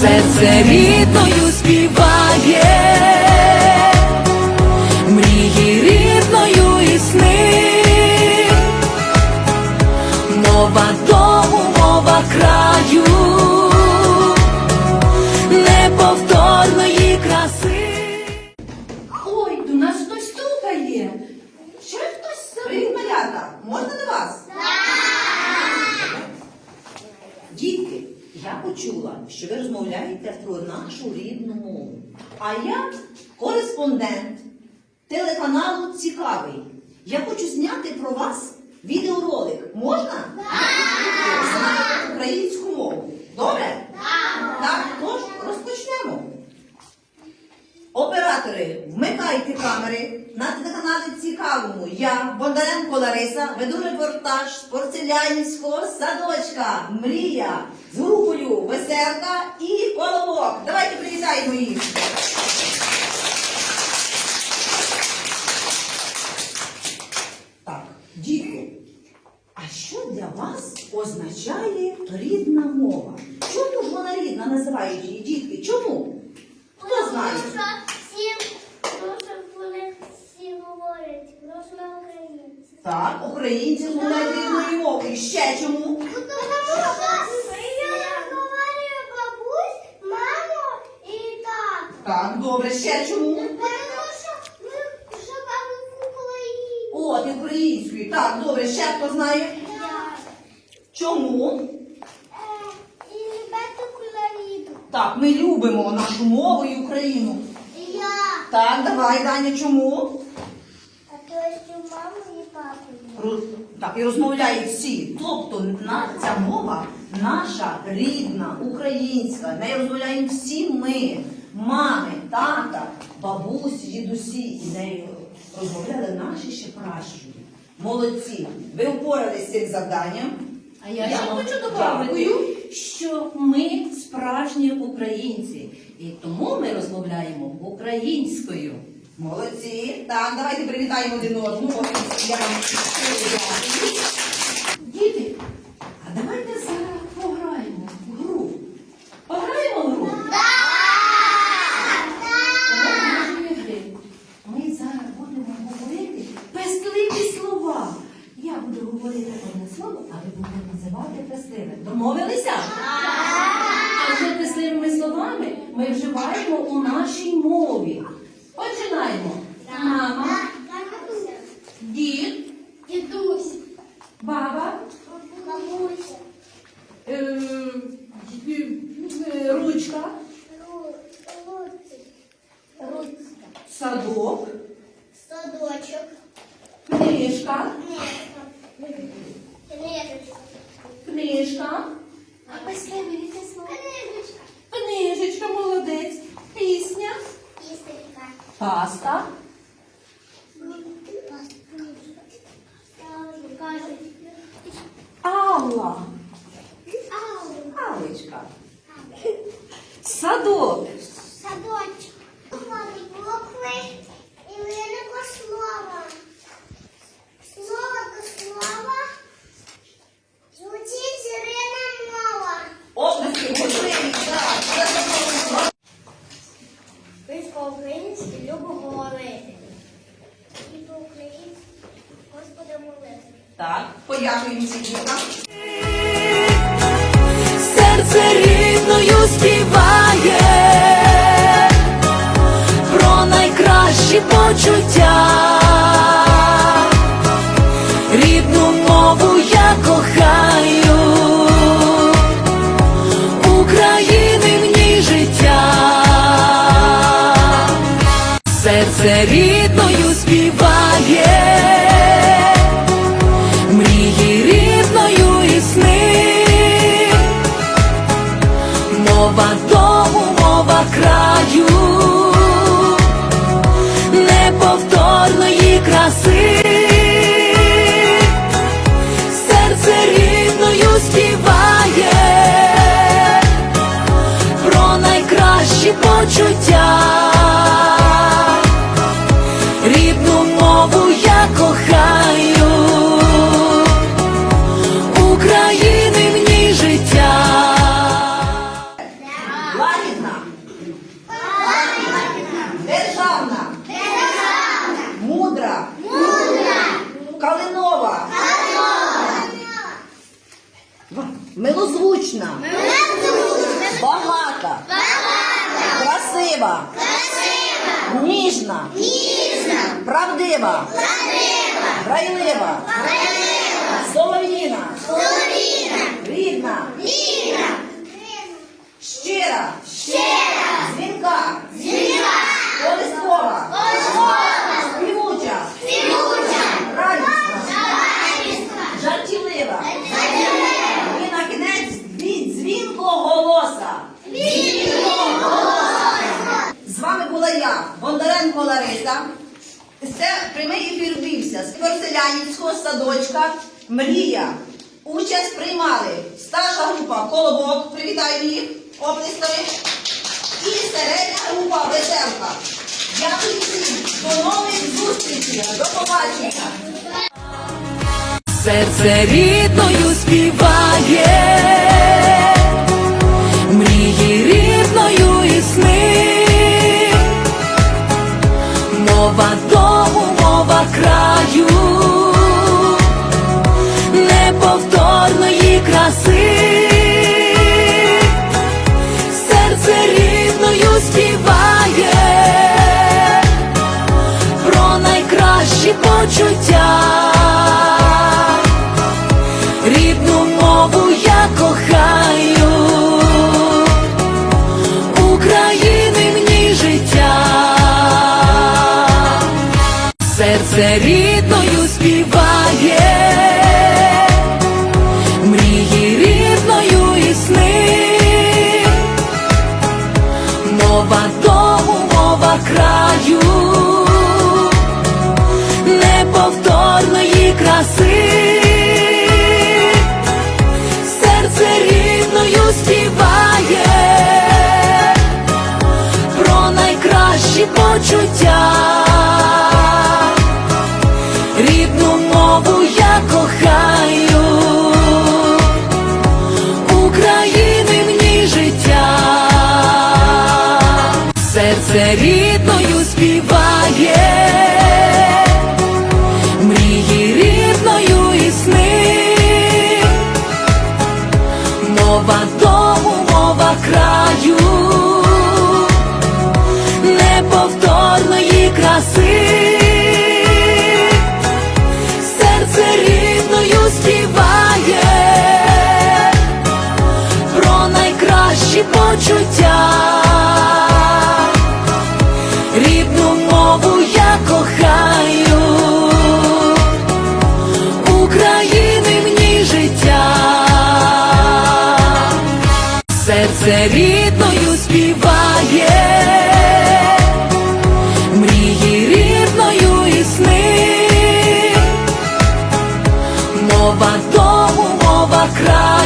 серце рідною співає, А я кореспондент телеканалу Цікавий. Я хочу зняти про вас відеоролик. Можна? Так! Знаєте українську мову. Добре? Так, тож розпочнемо. Оператори, вмикайте камери на телеканалі Цікавому. Я, Бондаренко Лариса, веду репортаж з порцелянівського садочка Мрія з групою Веселка і Колобок. Давайте привітаємо їх. Так, діти, а що для вас означає рідна мова? Чому ж вона рідна називають її дітки? Чому? Хто знає? Всім дуже вони всі говорять, можна українці. Так, українці говорять рідною мовою. Ще чому? І. Так, добре, ще чому? От, і українською. Так, добре, ще хто знає? Чому? Е, І. Так, ми любимо нашу мову і Україну. Я. Так, давай, Даня, чому? А то що маму і папу. Роз- Так, і розмовляють всі. Тобто на, ця мова наша рідна, українська. Нею розмовляємо всі ми, мами, тата, бабусі, дідусі. І нею розмовляли наші ще пращури. Молодці. Ви впоралися з цим завданням. А я, Я хочу додати, що ми справжні українці, і тому ми розмовляємо українською. Молодці. Так, давайте привітаємо один одного. Я вам дякую. Діти, а давайте зараз пограємо в гру. Пограємо в гру? Ми зараз будемо говорити пестливі слова. Я буду говорити одне слово, а ви будете називати пестливе. Домовилися? А вже пестливими словами ми вживаємо у нашій мові. Книжечка. книжечка, молодець, пісня, Кісточка. паста. Алла. Алечка, садок, Садочок. Букви і велике слово. Слово до слова. Звучить зелена мова. Обласки можливі. Так, це запрошую. Ви по-українськи любо говорити. І по-українськи Господа молити. Так, подякуємо всім дітям. серце рідною співає про найкращі почуття. Рідну мову я кохаю, України в ній життя, серце рідною співає Дружна. Багата. Багата. Красива. Красива. Ніжна. Ніжна. Правдива. Правдива. Грайлива. Грайлива. Солов'їна. Солов'їна. Рідна. Рідна. Щира. Щира. Дзвінка. Дзвінка. дочка Мрія. Участь приймали старша група Колобок. Привітаємо їх, облісною. І середня група Веселка. Дякую всім. До нових зустрічей. До побачення. Серце рідною співає. ಸರಿ Мова то умова край.